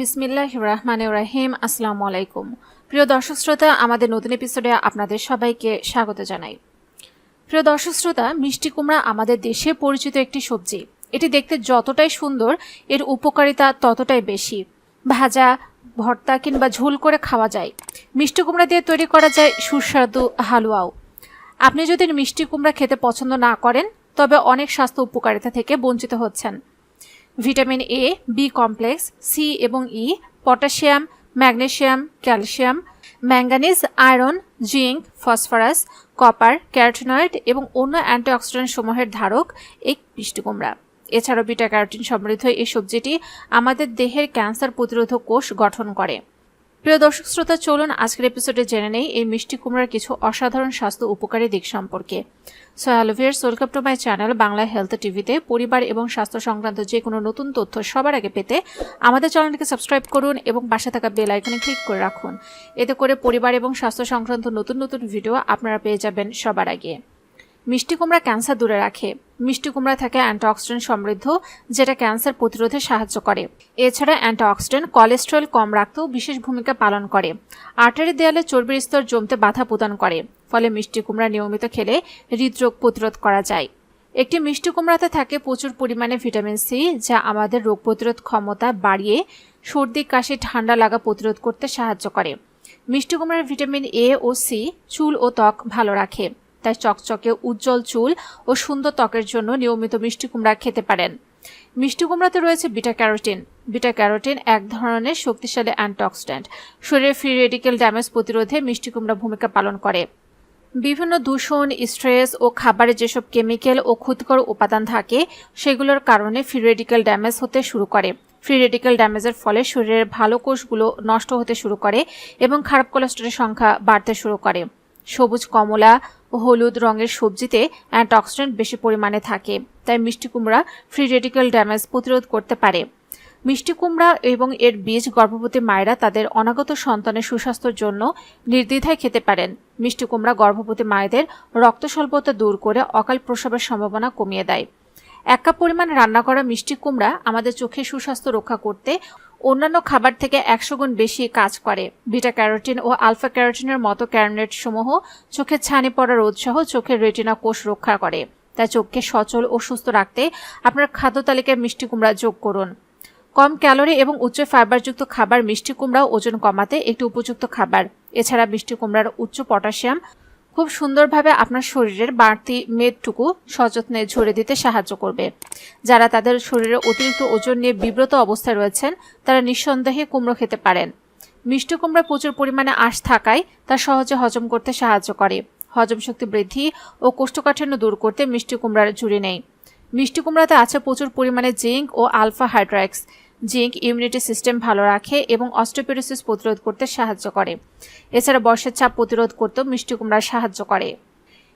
বিসমিল্লাহ রহমান রাহিম, আসসালামু আলাইকুম। প্রিয় দর্শক শ্রোতা, আমাদের নতুন এপিসোডে আপনাদের সবাইকে স্বাগত জানাই। প্রিয় দর্শক শ্রোতা, মিষ্টি কুমড়া আমাদের দেশে পরিচিত একটি সবজি। এটি দেখতে যতটাই সুন্দর, এর উপকারিতা ততটাই বেশি। ভাজা, ভর্তা কিংবা ঝোল করে খাওয়া যায়। মিষ্টি কুমড়া দিয়ে তৈরি করা যায় সুস্বাদু হালুয়াও। আপনি যদি মিষ্টি কুমড়া খেতে পছন্দ না করেন, তবে অনেক স্বাস্থ্য উপকারিতা থেকে বঞ্চিত হচ্ছেন। Vitamin A B complex C এবং E potassium magnesium calcium manganese iron zinc phosphorus copper carotenoid এবং অন্য অ্যান্টিঅক্সিডেন্ট সমূহের ধারক এই মিষ্টি কুমড়া এছাড়াও বিটা ক্যারোটিন সমৃদ্ধ এই সবজিটি আমাদের দেহের ক্যান্সার প্রতিরোধক কোষ গঠন করে। প্রিয় দর্শক শ্রোতা, চলুন আজকের এপিসোডে জেনে নেই এই মিষ্টি কুমড়ার কিছু অসাধারণ স্বাস্থ্য উপকারী দিক সম্পর্কে। So welcome to my channel Bangla health টিভিতে। পরিবার এবং স্বাস্থ্য সংক্রান্ত যে কোনো নতুন তথ্য সবার আগে পেতে আমাদের চ্যানেলটিকে সাবস্ক্রাইব করুন এবং পাশে থাকা বেল আইকনে ক্লিক করে রাখুন। এতে করে পরিবার এবং স্বাস্থ্য সংক্রান্ত নতুন নতুন ভিডিও আপনারা পেয়ে যাবেন সবার আগে। মিষ্টি কুমড়া ক্যান্সার দূরে রাখে। মিষ্টি কুমড়া থাকে অ্যান্টিঅক্সিডেন্ট সমৃদ্ধ, যেটা ক্যান্সার প্রতিরোধে সাহায্য করে। এছাড়া অ্যান্টিঅক্সিডেন্ট কোলেস্ট্রল কম রাখতেও বিশেষ ভূমিকা পালন করে। আর্টারি দেয়ালে চর্বির স্তর জমতে বাধা প্রদান করে, ফলে মিষ্টি কুমড়া নিয়মিত খেলে হৃদরোগ প্রতিরোধ করা যায়। একটি মিষ্টি কুমড়াতে থাকে প্রচুর পরিমাণে ভিটামিন সি, যা আমাদের রোগ প্রতিরোধ ক্ষমতা বাড়িয়ে সর্দি, কাশি, ঠান্ডা লাগা প্রতিরোধ করতে সাহায্য করে। মিষ্টি কুমড়ার ভিটামিন এ ও সি চুল ও ত্বক ভালো রাখে। তাই চকচকে উজ্জ্বল চুল ও সুন্দর ত্বকের জন্য নিয়মিত মিষ্টি কুমড়া খেতে পারেন। মিষ্টি কুমড়াতে রয়েছে বিটা ক্যারোটিন। বিটা ক্যারোটিন এক ধরনের শক্তিশালী অ্যান্টিঅক্সিডেন্ট। শরীরের ফ্রি রেডিক্যাল ড্যামেজ প্রতিরোধে মিষ্টি কুমড়া ভূমিকা পালন করে। বিভিন্ন দূষণ, স্ট্রেস ও খাবারে যেসব কেমিক্যাল ও ক্ষতিকর উপাদান থাকে, সেগুলোর কারণে ফ্রি রেডিক্যাল ড্যামেজ হতে শুরু করে। ফ্রি রেডিক্যাল ড্যামেজের ফলে শরীরের ভালো কোষগুলো নষ্ট হতে শুরু করে এবং খারাপ কোলেস্ট্রলের সংখ্যা বাড়তে শুরু করে। সবুজ কমলা হলুদ রঙের সবজিতে অ্যান্টিঅক্সিডেন্ট বেশি পরিমাণে থাকে, তাই মিষ্টি কুমড়া ফ্রি রেডিক্যাল ড্যামেজ প্রতিরোধ করতে পারে। মিষ্টি কুমড়া এবং এর বীজ গর্ভবতী মায়েরা তাদের অনাগত সন্তানের সুস্বাস্থ্যের জন্য নির্দ্বিধায় খেতে পারেন। মিষ্টি কুমড়া গর্ভবতী মায়েদের রক্ত স্বল্পতা দূর করে অকাল প্রসবের সম্ভাবনা কমিয়ে দেয়। এক কাপ পরিমাণ রান্না করা মিষ্টি কুমড়া আমাদের চোখের সুস্বাস্থ্য রক্ষা করতে অন্যান্য খাবার থেকে একশো গুণ বেশি কাজ করে। বিটা ক্যারোটিন ও আলফা ক্যারোটিনের মতো ক্যারোনেট সমূহ চোখের ছানি পড়ার উৎসাহ চোখের রেটিনা কোষ রক্ষা করে। তাই চোখকে সচল ও সুস্থ রাখতে আপনার খাদ্য তালিকায় মিষ্টি কুমড়া যোগ করুন। কম ক্যালোরি এবং উচ্চ ফাইবারযুক্ত খাবার মিষ্টি কুমড়া ওজন কমাতে একটি উপযুক্ত খাবার। এছাড়া মিষ্টি কুমড়ার উচ্চ পটাশিয়াম খুব সুন্দরভাবে আপনার শরীরের বাড়তি মেদটুকু সযত্নে ঝরে দিতে সাহায্য করবে। যারা তাদের শরীরে অতিরিক্ত ওজন নিয়ে বিব্রত অবস্থায় রয়েছেন, তারা নিঃসন্দেহে কুমড়ো খেতে পারেন। মিষ্টি কুমড়া প্রচুর পরিমাণে আঁশ থাকায় তা সহজে হজম করতে সাহায্য করে। হজম শক্তি বৃদ্ধি ও কোষ্ঠকাঠিন্য দূর করতে মিষ্টি কুমড়ার জুড়ি নেই। মিষ্টি কুমড়াতে আছে প্রচুর পরিমাণে জিঙ্ক ও আলফা হাইড্রাক্স জিঙ্ক ইমিউনিটি সিস্টেম ভালো রাখে এবং অস্ট্রোপেরোসিস প্রতিরোধ করতে সাহায্য করে। এছাড়া বর্ষার চাপ প্রতিরোধ করতেও মিষ্টি কুমড়া সাহায্য করে।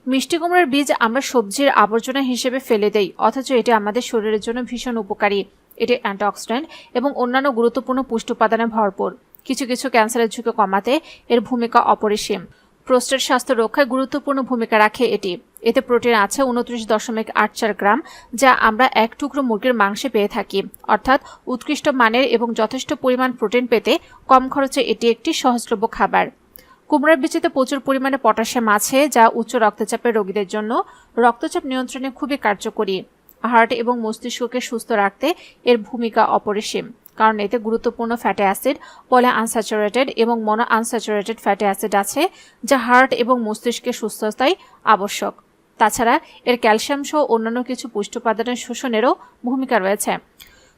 মিষ্টি কুমড়ার বীজ আমরা সবজির আবর্জনা হিসেবে ফেলে দেই, অথচ এটি আমাদের শরীরের জন্য ভীষণ উপকারী। এটি অ্যান্টিঅক্সিডেন্ট এবং অন্যান্য গুরুত্বপূর্ণ পুষ্টি উপাদানে ভরপুর। কিছু কিছু ক্যান্সারের ঝুঁকি কমাতে এর ভূমিকা অপরিসীম। প্রোস্টেট স্বাস্থ্য রক্ষায় গুরুত্বপূর্ণ ভূমিকা রাখে এটি। এতে প্রোটিন আছে উনত্রিশ দশমিক আট চার গ্রাম, যা আমরা এক টুকরো মুরগির মাংসে পেয়ে থাকি। অর্থাৎ উৎকৃষ্ট মানের এবং যথেষ্ট পরিমাণ প্রোটিন পেতে কম খরচে এটি একটি সহজলভ্য খাবার। কুমড়ার বীচিতে প্রচুর পরিমাণে পটাশিয়াম আছে, যা উচ্চ রক্তচাপের রোগীদের জন্য রক্তচাপ নিয়ন্ত্রণে খুবই কার্যকরী। হার্ট এবং মস্তিষ্ককে সুস্থ রাখতে এর ভূমিকা অপরিসীম, কারণ এতে গুরুত্বপূর্ণ ফ্যাটি অ্যাসিড পলে আনস্যাচুরেটেড এবং মনো আনস্যাচুরেটেড ফ্যাটি অ্যাসিড আছে, যা হার্ট এবং মস্তিষ্কের সুস্থতায় আবশ্যক। তাছাড়া এর ক্যালসিয়াম সহ অন্যান্য কিছু পুষ্টি উপাদানের শোষণেরও ভূমিকা রয়েছে।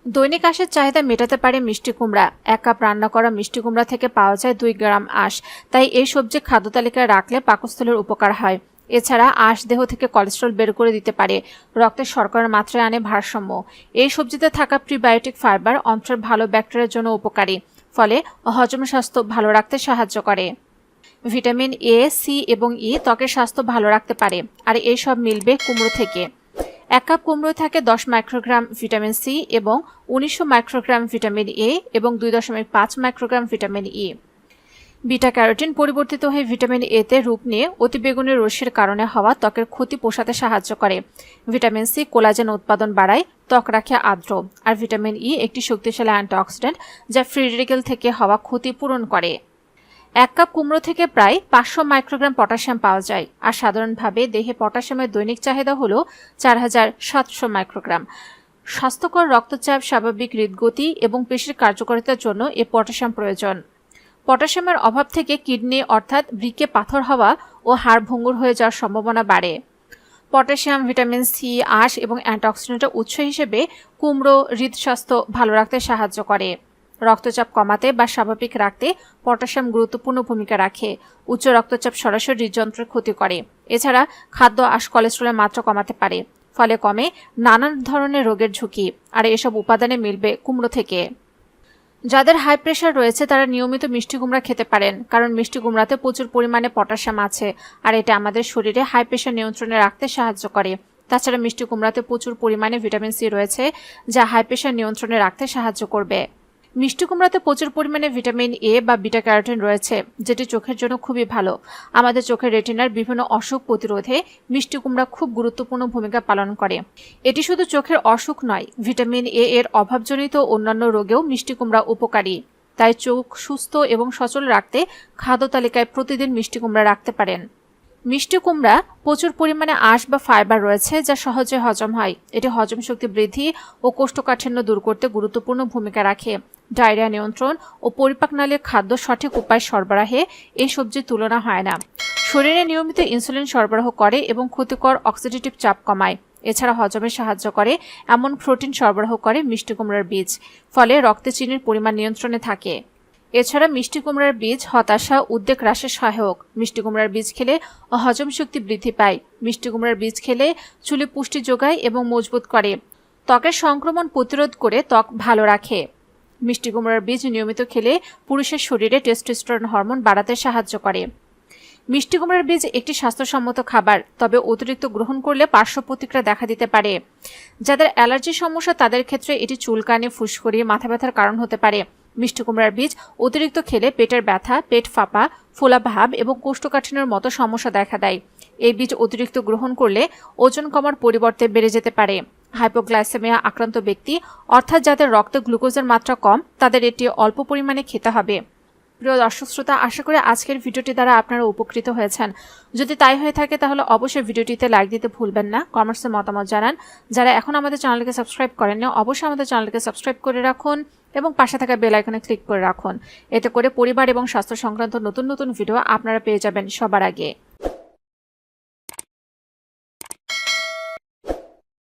দৈনিক আঁশের চাহিদা মেটাতে পারে মিষ্টি কুমড়া। এক কাপ রান্না করা মিষ্টি কুমড়া থেকে পাওয়া যায় দুই গ্রাম আঁশ। তাই এই সবজি খাদ্য তালিকায় রাখলে পাকস্থলের উপকার হয়। এছাড়া আঁশ দেহ থেকে কোলেস্ট্রল বের করে দিতে পারে। রক্তের শর্করার মাত্রায় আনে ভারসাম্য। এই সবজিতে থাকা প্রিবায়োটিক ফাইবার অন্ত্রের ভালো ব্যাকটেরিয়ার জন্য উপকারী। ফলে হজম স্বাস্থ্য ভালো রাখতে সাহায্য করে। ভিটামিন এ সি এবং ই ত্বকের স্বাস্থ্য ভালো রাখতে পারে, আর এই সব মিলবে কুমড়ো থেকে। এক কাপ কুমড়োয় থাকে দশ মাইক্রোগ্রাম ভিটামিন সি এবং উনিশশো মাইক্রোগ্রাম ভিটামিন এ এবং দুই দশমিক পাঁচ microgram vitamin E beta carotene পরিবর্তিত হয়ে ভিটামিন এতে রূপ নিয়ে অতিবেগুনি রশ্মির কারণে হওয়া ত্বকের ক্ষতি পোষাতে সাহায্য করে। ভিটামিন সি কোলাজেন উৎপাদন বাড়ায়, ত্বক রাখে আর্দ্র, আর ভিটামিন ই একটি শক্তিশালী অ্যান্টিঅক্সিডেন্ট যা ফ্রি রেডিকেল থেকে হওয়া ক্ষতি পূরণ করে। এক কাপ কুমড়ো থেকে প্রায় পাঁচশো মাইক্রোগ্রাম পটাশিয়াম পাওয়া যায়। আর সাধারণভাবে দেহে পটাশিয়ামের দৈনিক চাহিদা হল চার হাজার সাতশো মাইক্রোগ্রাম। স্বাস্থ্যকর রক্তচাপ, স্বাভাবিক হৃদগতি এবং পেশির কার্যকারিতার জন্য এ পটাশিয়াম প্রয়োজন। পটাশিয়ামের অভাব থেকে কিডনি অর্থাৎ বৃকে পাথর হওয়া ও হাড় ভঙ্গুর হয়ে যাওয়ার সম্ভাবনা বাড়ে। পটাশিয়াম, ভিটামিন সি, আঁশ এবং অ্যান্টিঅক্সিডেন্টের উৎস হিসেবে কুমড়ো হৃদস্বাস্থ্য ভালো রাখতে সাহায্য করে। রক্তচাপ কমাতে বা স্বাভাবিক রাখতে পটাশিয়াম গুরুত্বপূর্ণ ভূমিকা রাখে। উচ্চ রক্তচাপ সরাসরি হৃদযন্ত্রের ক্ষতি করে। এছাড়া খাদ্য আঁশ কোলেস্ট্রলের মাত্রা কমাতে পারে, ফলে কমে নানান ধরনের রোগের ঝুঁকি, আর এসব উপাদানে মিলবে কুমড়ো থেকে। যাদের হাই প্রেশার রয়েছে, তারা নিয়মিত মিষ্টি কুমড়া খেতে পারেন, কারণ মিষ্টি কুমড়াতে প্রচুর পরিমাণে পটাশিয়াম আছে, আর এটা আমাদের শরীরে হাই প্রেশার নিয়ন্ত্রণে রাখতে সাহায্য করে। তাছাড়া মিষ্টি কুমড়াতে প্রচুর পরিমাণে ভিটামিন সি রয়েছে, যা হাই প্রেশার নিয়ন্ত্রণে রাখতে সাহায্য করবে। মিষ্টি কুমড়াতে প্রচুর পরিমাণে ভিটামিন এ বা বিটা ক্যারোটিন রয়েছে, যেটি চোখের জন্য খুবই ভালো। আমাদের চোখের রেটিনার বিভিন্ন অসুখ প্রতিরোধে মিষ্টি কুমড়া খুব গুরুত্বপূর্ণ ভূমিকা পালন করে। এটি শুধু চোখের অসুখ নয়, ভিটামিন এ এর অভাবজনিত অন্যান্য রোগেও মিষ্টি কুমড়া উপকারী। তাই চোখ সুস্থ এবং সচল রাখতে খাদ্য তালিকায় প্রতিদিন মিষ্টি কুমড়া রাখতে পারেন। মিষ্টি কুমড়া প্রচুর পরিমাণে আঁশ বা ফাইবার রয়েছে, যা সহজে হজম হয়। এটি হজম শক্তি বৃদ্ধি ও কোষ্ঠকাঠিন্য দূর করতে গুরুত্বপূর্ণ ভূমিকা রাখে। ডায়রিয়া নিয়ন্ত্রণ ও পরিপাক নালীর খাদ্য সঠিক উপায় সরবরাহে এই সবজির তুলনা হয় না। শরীরে নিয়মিত ইনসুলিন সরবরাহ করে এবং ক্ষতিকর অক্সিডেটিভ চাপ কমায়। এছাড়া হজমে সাহায্য করে, এমন প্রোটিন সরবরাহ করে মিষ্টি কুমড়ার বীজ, ফলে রক্তে চিনির পরিমাণ নিয়ন্ত্রণে থাকে। এছাড়া মিষ্টি কুমড়ার বীজ হতাশা, উদ্বেগ হ্রাসে সহায়ক। মিষ্টি কুমড়ার বীজ খেলে হজম শক্তি বৃদ্ধি পায়। মিষ্টি কুমড়ার বীজ খেলে চুলে পুষ্টি যোগায় এবং মজবুত করে। ত্বকের সংক্রমণ প্রতিরোধ করে ত্বক ভালো রাখে। মিষ্টি কুমড়ার বীজ নিয়মিত খেলে পুরুষের শরীরে টেস্টোস্টেরন হরমোন বাড়াতে সাহায্য করে। মিষ্টি কুমড়ার বীজ একটি স্বাস্থ্যসম্মত খাবার, তবে অতিরিক্ত গ্রহণ করলে পার্শ্ব প্রতিক্রিয়া দেখা দিতে পারে। যাদের অ্যালার্জি সমস্যা, তাদের ক্ষেত্রে এটি চুলকানি, ফুসকড়ি মাথা ব্যথার কারণ হতে পারে। মিষ্টি কুমড়ার বীজ অতিরিক্ত খেলে পেটের ব্যথা, পেট ফাঁপা ফোলা ভাব এবং কোষ্ঠকাঠিন্যের মতো সমস্যা দেখা দেয়। এই বীজ অতিরিক্ত গ্রহণ করলে ওজন কমার পরিবর্তে বেড়ে যেতে পারে। হাইপোগ্লাইসেমিয়া আক্রান্ত ব্যক্তি, অর্থাৎ যাদের রক্তে গ্লুকোজের মাত্রা কম, তাদের এটি অল্প পরিমাণে খেতে হবে। প্রিয় দর্শক শ্রোতা, আশা করি আজকের ভিডিওটি দ্বারা আপনারা উপকৃত হয়েছেন। যদি তাই হয়ে থাকে, তাহলে অবশ্যই ভিডিওটিতে লাইক দিতে ভুলবেন না। কমেন্টসে মতামত জানান। যারা এখন আমাদের চ্যানেলকে সাবস্ক্রাইব করেননি, অবশ্যই আমাদের চ্যানেলকে সাবস্ক্রাইব করে রাখুন এবং পাশে থাকা বেল আইকনে ক্লিক করে রাখুন। এতে করে পরিবার এবং স্বাস্থ্য সংক্রান্ত নতুন নতুন ভিডিও আপনারা পেয়ে যাবেন সবার আগে।